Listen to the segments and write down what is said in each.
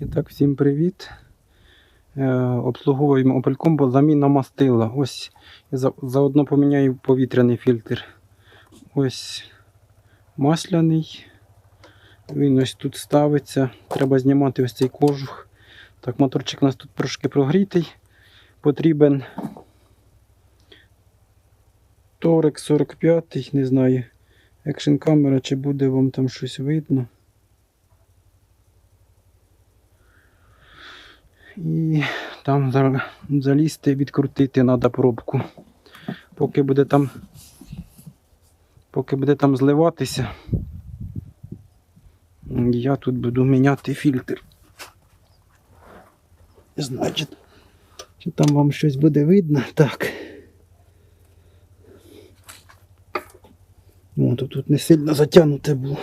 І так, всім привіт. Е, обслуговуємо Opel Combo, заміна мастила. Ось я за, заодно поміняю повітряний фільтр. Ось масляний. Він ось тут ставиться. Треба знімати ось цей кожух. Так, моторчик у нас тут трошки прогрітий. Потрібен Торек 45, не знаю. Екшн камера, чи буде вам там щось видно. І там за- залізти, відкрутити треба пробку. Поки буде там, поки буде там зливатися, я тут буду міняти фільтр. Значить, чи там вам щось буде видно? Так. О, тут не сильно затягнуте було.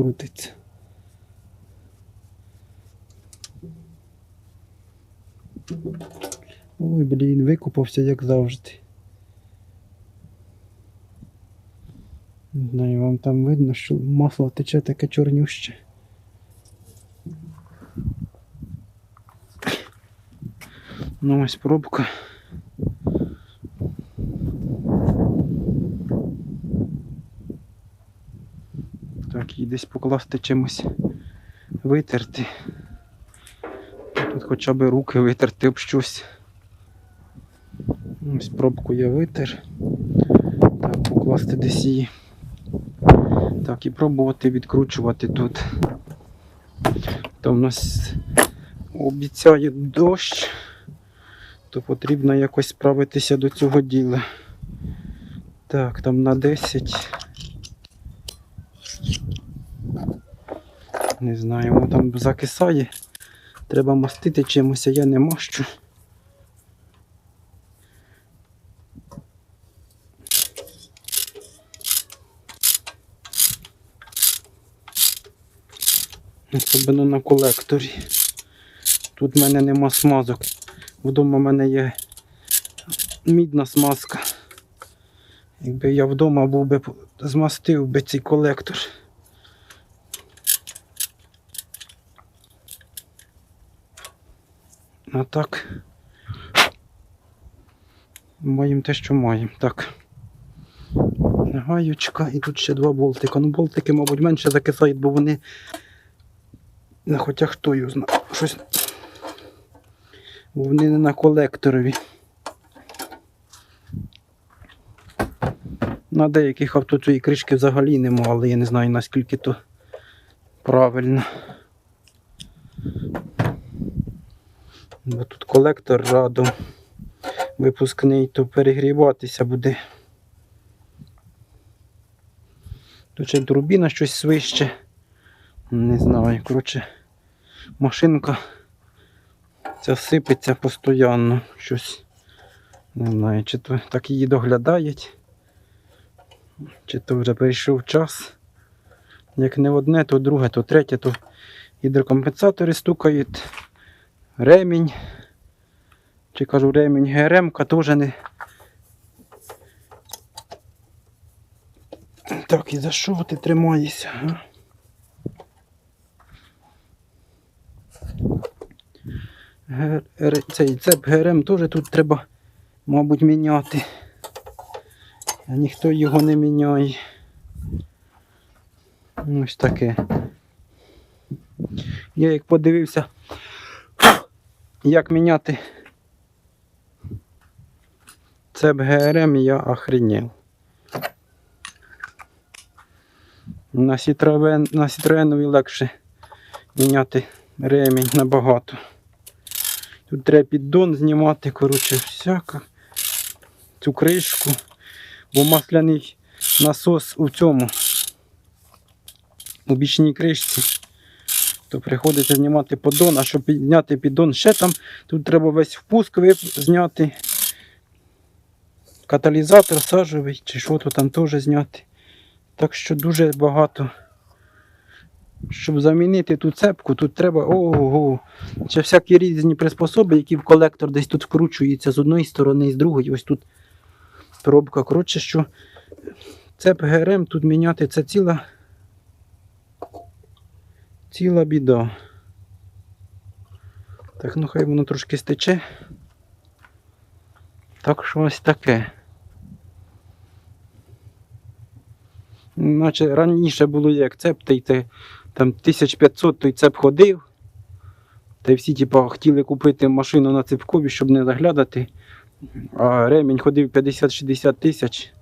Крутиться. Ой, блін, викупався як завжди. Не знаю, вам там видно, що масло тече таке чорнюще. Ну ось пробка. Так, її десь покласти чимось витерти. Тут хоча б руки витерти об щось. Ось пробку я витер. Так, покласти десь її. Так, і пробувати відкручувати тут. То в нас обіцяє дощ, то потрібно якось справитися до цього діла. Так, там на 10. Не знаю, воно там закисає. Треба мастити чимось, а я не мащу. Особливо на колекторі. Тут в мене нема смазок. Вдома в мене є мідна смазка. Якби я вдома був би змастив би цей колектор. А так. Маємо те, що маємо. Так. Гаючка і тут ще два болтика. Ну болтики, мабуть, менше закисають, бо вони. Ну, хоча хто його знає. Щось. Бо вони не на колекторові. На деяких авто цієї кришки взагалі нема, але я не знаю наскільки то правильно. Бо тут колектор радом випускний, то перегріватися буде. Тут ще турбіна щось свище. Не знаю, коротше, машинка ця сипеться постійно щось. Не знаю, чи то так її доглядають, чи то вже прийшов час. Як не одне, то друге, то третє, то гідрокомпенсатори стукають, ремінь. Чи кажу ремінь ГРМ-ка теж не. Так, і за що ти тримаєшся? А? Цей цеп ГРМ теж тут треба, мабуть, міняти. А ніхто його не міняє. Ось таке. Я як подивився, як міняти цеп ГРМ, я охренів. На Citroen, на Citroeнові легше міняти ремінь набагато. Тут треба піддон знімати, коротше, всяка. Цю кришку. Бо масляний насос у цьому. У бічній кришці. То приходиться знімати поддон, а щоб підняти піддон ще там, тут треба весь впуск зняти. Каталізатор сажовий, чи що то там теж зняти. Так що дуже багато. Щоб замінити ту цепку, тут треба ого. Ще всякі різні приспособи, які в колектор десь тут вкручуються з одної сторони і з другої. Ось тут пробка. Коротше, що цеп ГРМ тут міняти це ціла. Ціла біда. Так, ну хай воно трошки стече. Так що ось таке. Наче раніше було як цеп, та й те, там 1500 той цеп ходив. Та й всі типа, хотіли купити машину на цепкові, щоб не заглядати. А ремінь ходив 50-60 тисяч.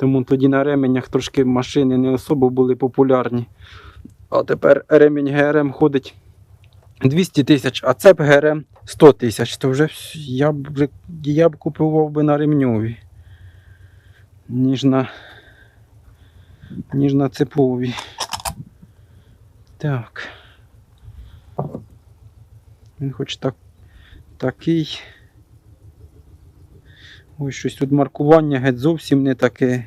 Тому тоді на ременях трошки машини не особо були популярні. А тепер ремінь ГРМ ходить 200 тисяч, а цеп ГРМ 100 тисяч. То вже я б, я б купував би на ремньові, ніж на, ніж на цепові. Так. Він хоч так, такий. Ось щось тут маркування геть зовсім не таке.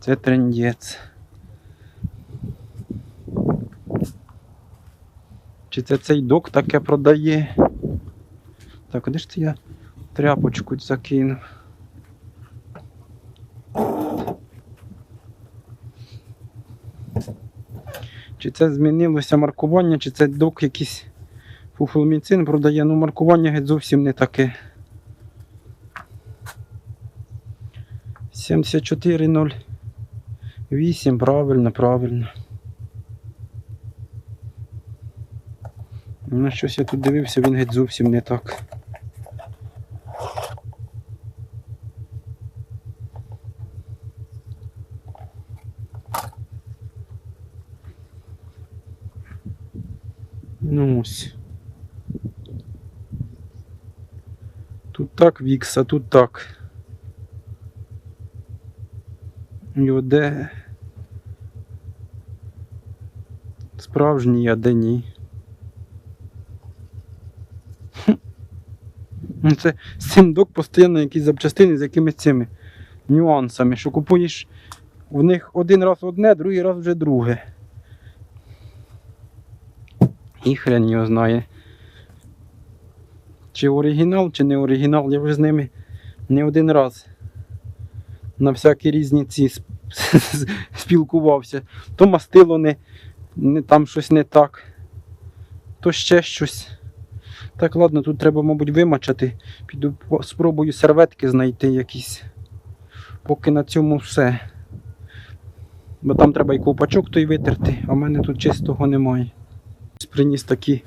Це трендець. Чи це цей док таке продає? Так, куди ж це я тряпочку закинув? Чи це змінилося маркування, чи це док якийсь фуфломіцин продає, ну маркування геть зовсім не таке. 7408, правильно, правильно. На щось я тут дивився, він геть зовсім не так. Ну ось. Тут так вікс, а тут так. І от де справжній, а де ні. Ну, Це з цим док постійно якісь запчастини з якимись цими нюансами, що купуєш в них один раз одне, другий раз вже друге. І хрен його знає. Чи оригінал, чи не оригінал, я вже з ними не один раз на всякі різні ці спілкувався. То мастило не, не там щось не так, то ще щось. Так, ладно, тут треба, мабуть, вимачати. Піду спробую серветки знайти якісь. Поки на цьому все. Бо там треба і ковпачок той витерти, а в мене тут чистого немає. Приніс такі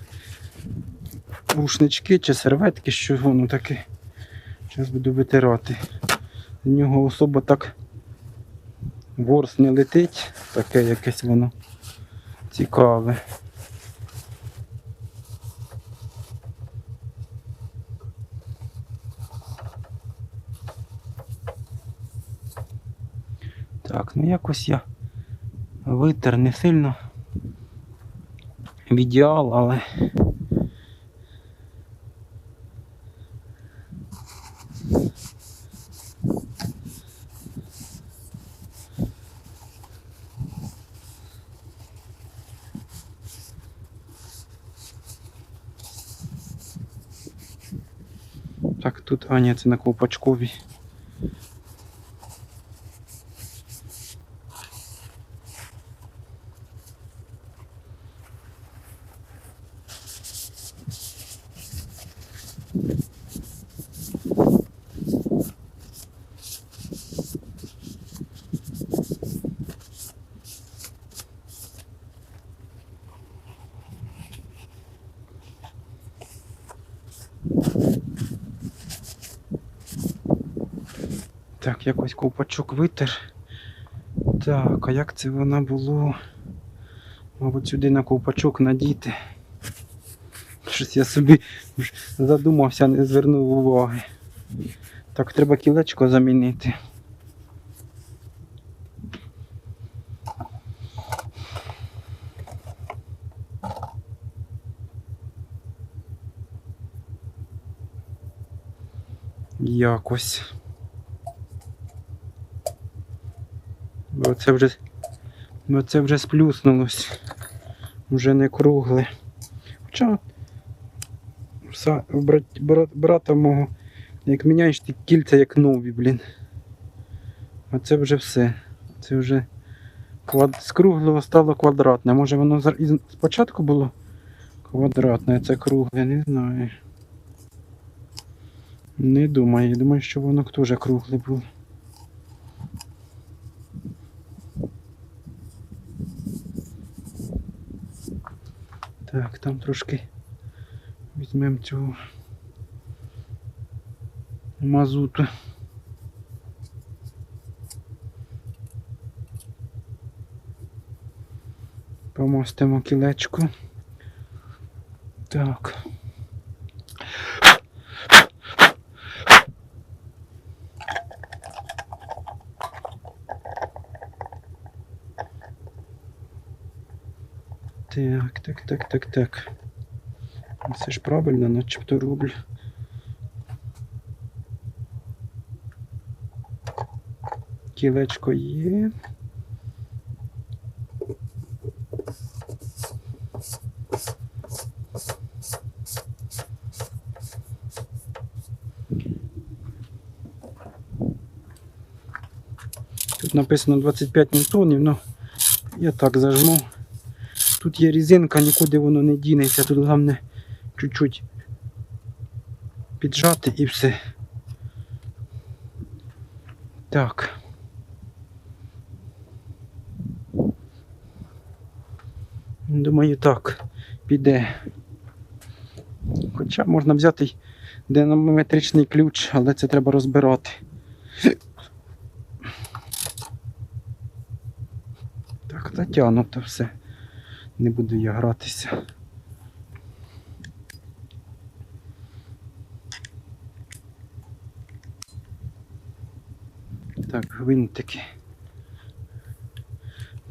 рушнички чи серветки, що воно таке. Зараз буду витирати. З нього особо так ворс не летить, таке якесь воно цікаве. Так, ну якось я витер не сильно в ідеал, але Так, тут, а ні, це на ковпачковій. Так, якось ковпачок витер. Так, а як це воно було? Мабуть, сюди на ковпачок надіти. Щось я собі задумався, не звернув уваги. Так, треба кілечко замінити. Якось. Бо це вже, бо це вже сплюснулось. Вже не кругле. Хоча брат, брат, брата мого Як міняєш ті кільця, як нові, блін. А це вже все. Це вже квад... з круглого стало квадратне. Може воно спочатку було квадратне, це кругле, не знаю. Не думаю, думаю, що воно теж кругле було. Так, там трошки візьмемо цього мазуту. Помостимо кілечку. Так. Так, так, так, так, так. Все ж правильно, начебто роблю. Кілечко є. Тут написано 25 ньютонів, ну я так зажму. Тут є різинка, нікуди воно не дінеться. Тут головне чуть-чуть піджати і все. Так. Думаю, так піде. Хоча можна взяти динамометричний ключ, але це треба розбирати. Так, затягнуто все. Не буду я гратися. Так, гвинтики.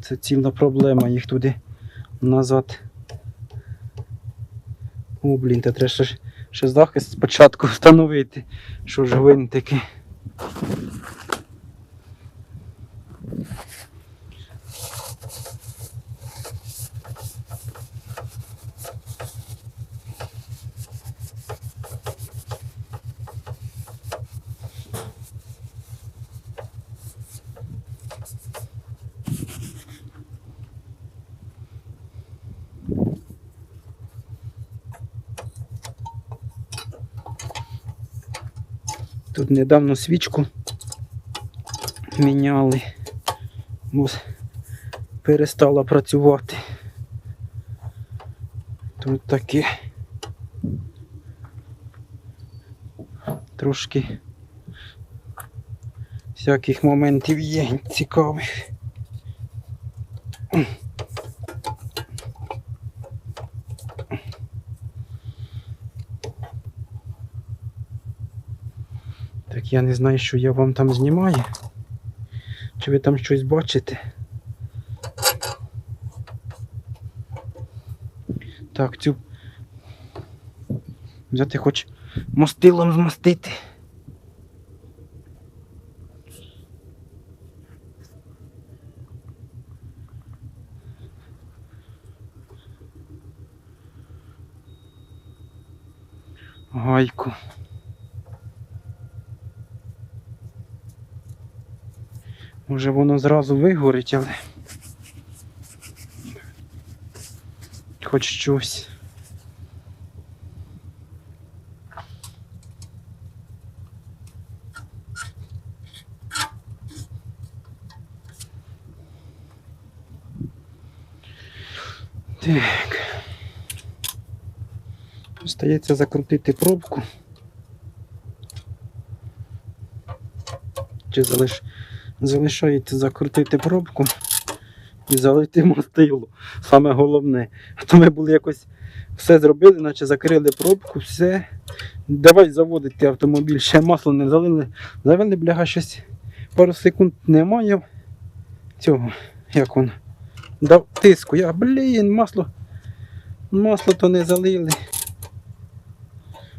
Це ціла проблема, їх туди назад. О, блін, та треба ще, ще захист спочатку встановити. Що ж гвинтики. Тут недавно свічку міняли, бо перестала працювати. Тут таке трошки всяких моментів є цікавих. Я не знаю, що я вам там знімаю. Чи ви там щось бачите? Так, цю взяти хоч мастилом змастити. Гайку. Може воно зразу вигорить, але хоч щось. Так. Остається закрутити пробку. Чи залиш... залишається закрутити пробку і залити мастило. Саме головне. А то ми були якось все зробили, наче закрили пробку, все. Давай заводити автомобіль, ще масло не залили. Завели, бляга, щось пару секунд немає. Цього, як воно. Дав тиску. Я, блін, масло. Масло то не залили.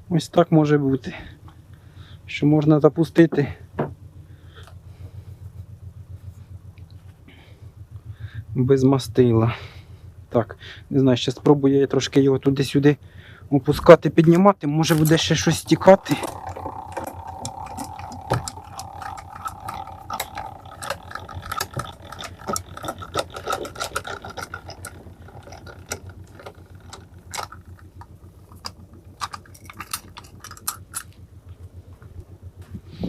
Ось так може бути. Що можна запустити. без мастила. Так, не знаю, ще спробую я трошки його туди-сюди опускати, піднімати. Може буде ще щось стікати.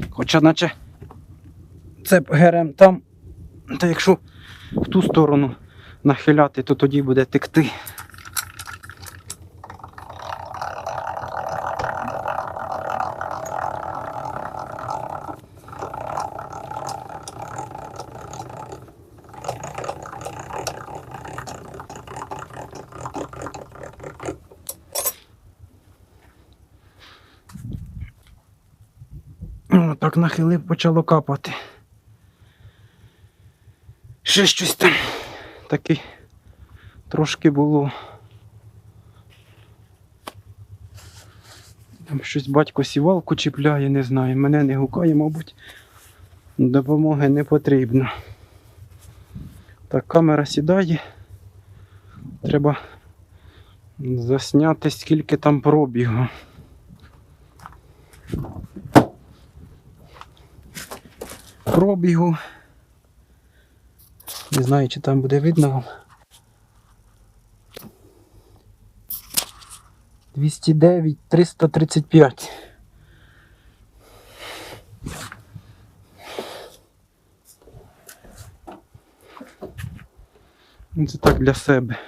Хоча наче це герем там, то якщо ту сторону нахиляти, то тоді буде текти. Так нахилив, почало капати. Ще щось там таке трошки було. Там щось батько сівалку чіпляє, не знаю. Мене не гукає, мабуть. Допомоги не потрібно. Так, камера сідає. Треба засняти, скільки там пробігу. Пробігу. Не знаю, чи там буде видно вам. 209 335. Ну, Це так для себе.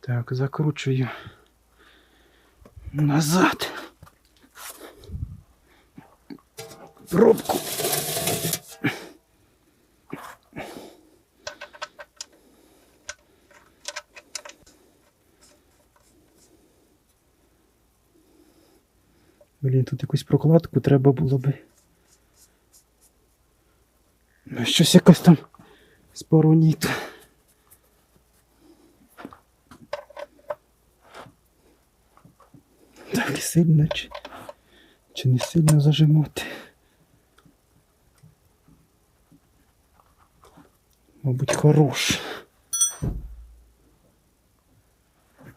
Так, закручую назад. Пробку. Блін, тут якусь прокладку треба було би. Ну, Щось якось там спороніт. Так, сильно чи, чи не сильно зажимати. Мабуть, хорош.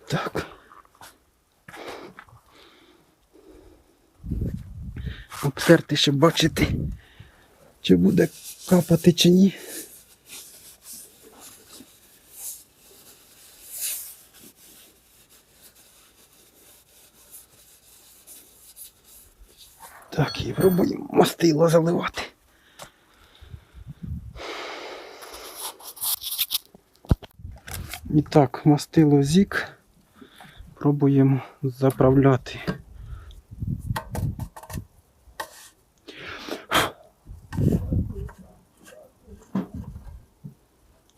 Так. Обсерти, щоб бачити, чи буде капати, чи ні. Так, і пробуємо мастило заливати. І так, мастило зік. Пробуємо заправляти.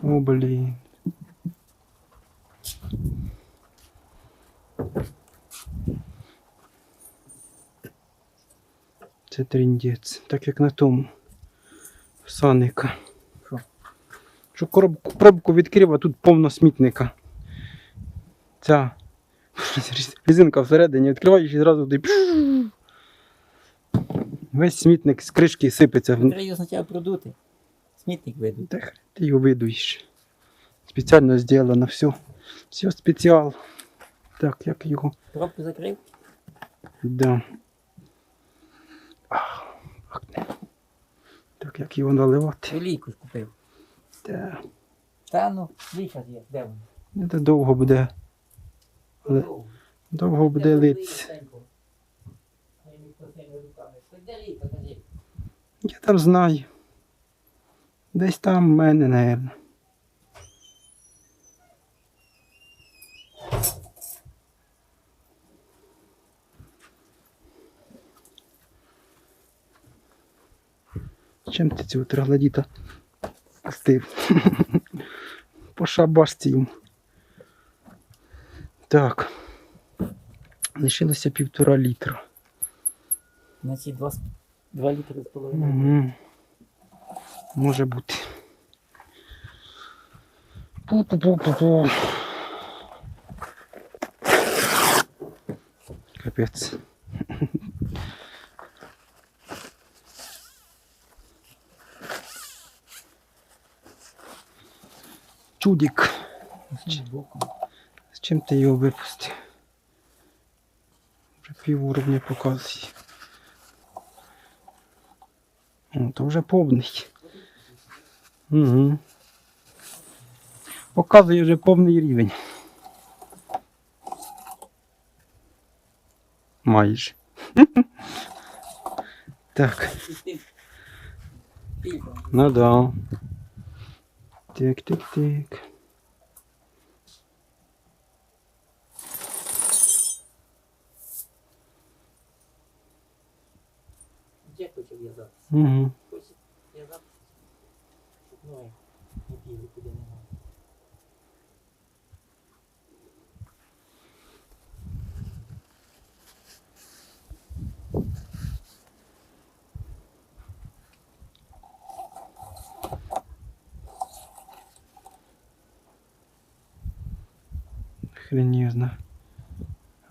О, блін. Це тріндець. Так як на тому. Саника. Що? Що коробку, пробку відкрив, а тут повно смітника. Ця резинка всередині відкриваєш і зразу туди. Весь смітник з кришки сипеться. Треба спочатку продути. Смітник видуть. Ти його видуєш. Спеціально зроблено все. Все спеціал. Так, як його. Пробку закрив. Да. Ах. Так, як його наливати. Олійку купив. Та, Та ну, ліка є, де вона? ну, це довго буде. Але довго буде. А я там знаю. Десь там в мене, напевно. Чим ти цього троглодіта пустив? По шабашці йому. Так. Лишилося півтора літра. Значить, два, два літри з половиною. Угу. Може бути. Пу-пу-пу-пу-пу. Капець. Чудик. З чим ти його випустив? Вже пів уровня показує. О, то вже повний. Угу. Показує вже повний рівень. Майже. Так, ну да. Тик-тик-тик. Дякую, хоче в'язатися? Угу. Хоче в'язатися. Щоб ноги не бігли куди не можна. Хренезно.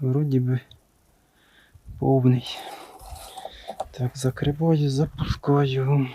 Вроді би повний. Так, закриваю, запускаю.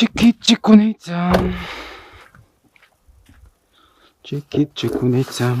치키치쿠네이짬 치키치쿠네이짬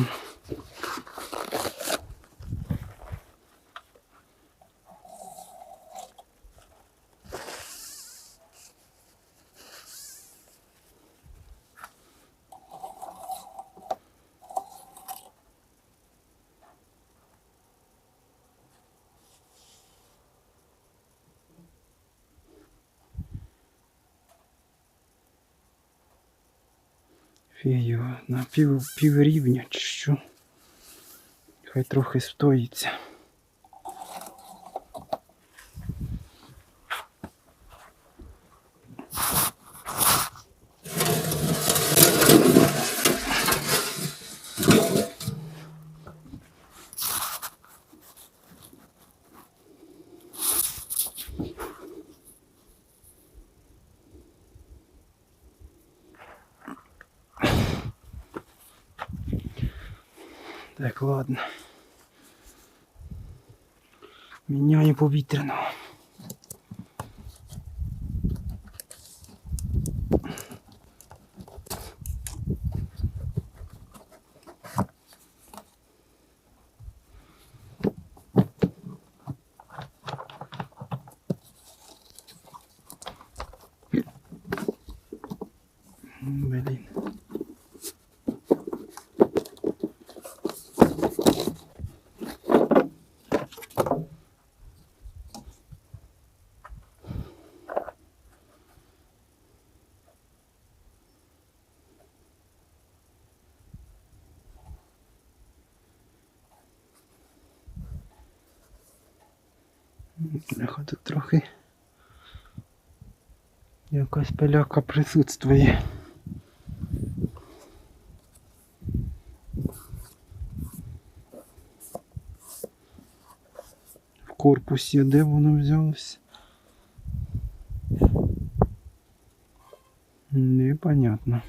пів, пів рівня чи що. Хай трохи стоїться. Так, ладно. Міняю повітряного. Блін. блін. Бляха, тут трохи якась пиляка присутствує. В корпусі, де воно взялося? Непонятно.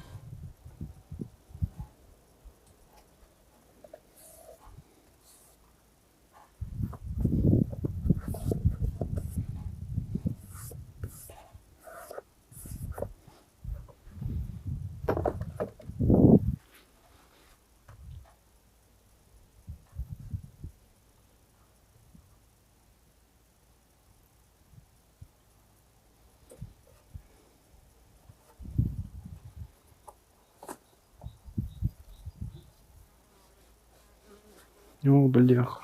О, бляха.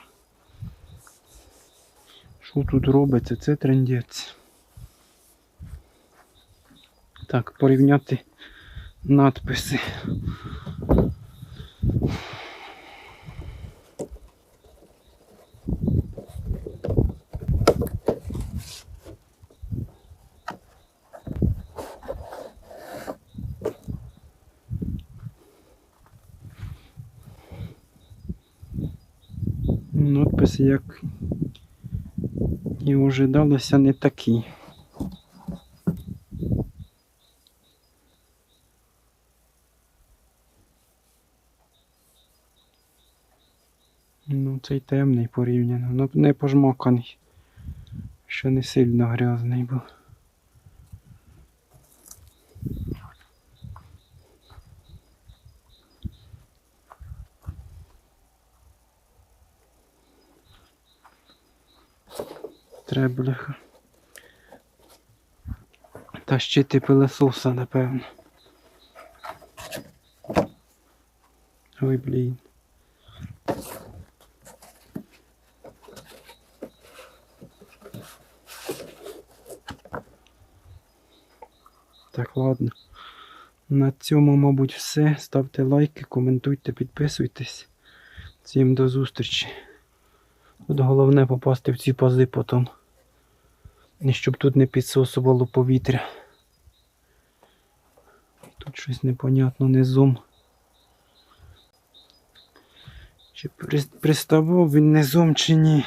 Що тут робиться? Це трендець. Так, порівняти надписи як і ожидалося, не такі. Ну, цей темний порівняно. Ну, не пожмаканий. що не сильно грязний був. Треба бляха. Тащити пилососа, напевно. Ой, блін. Так, ладно. На цьому, мабуть, все. Ставте лайки, коментуйте, підписуйтесь. Всім до зустрічі. Тут головне попасти в ці пази потім. І щоб тут не підсосувало повітря. Тут щось непонятно низом. Чи при- приставав він низом чи ні?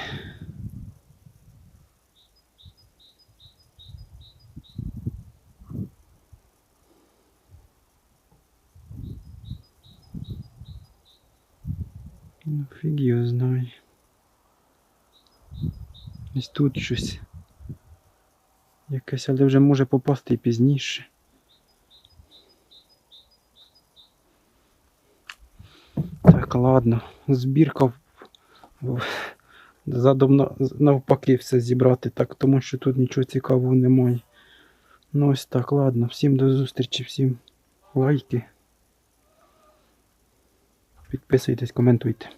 Ну, фіг його знає. Ось тут щось. Якесь, але вже може попасти і пізніше. Так, ладно. Збірка задом на- навпаки все зібрати, так, тому що тут нічого цікавого немає. Ну ось так, ладно. Всім до зустрічі, всім лайки. Підписуйтесь, коментуйте.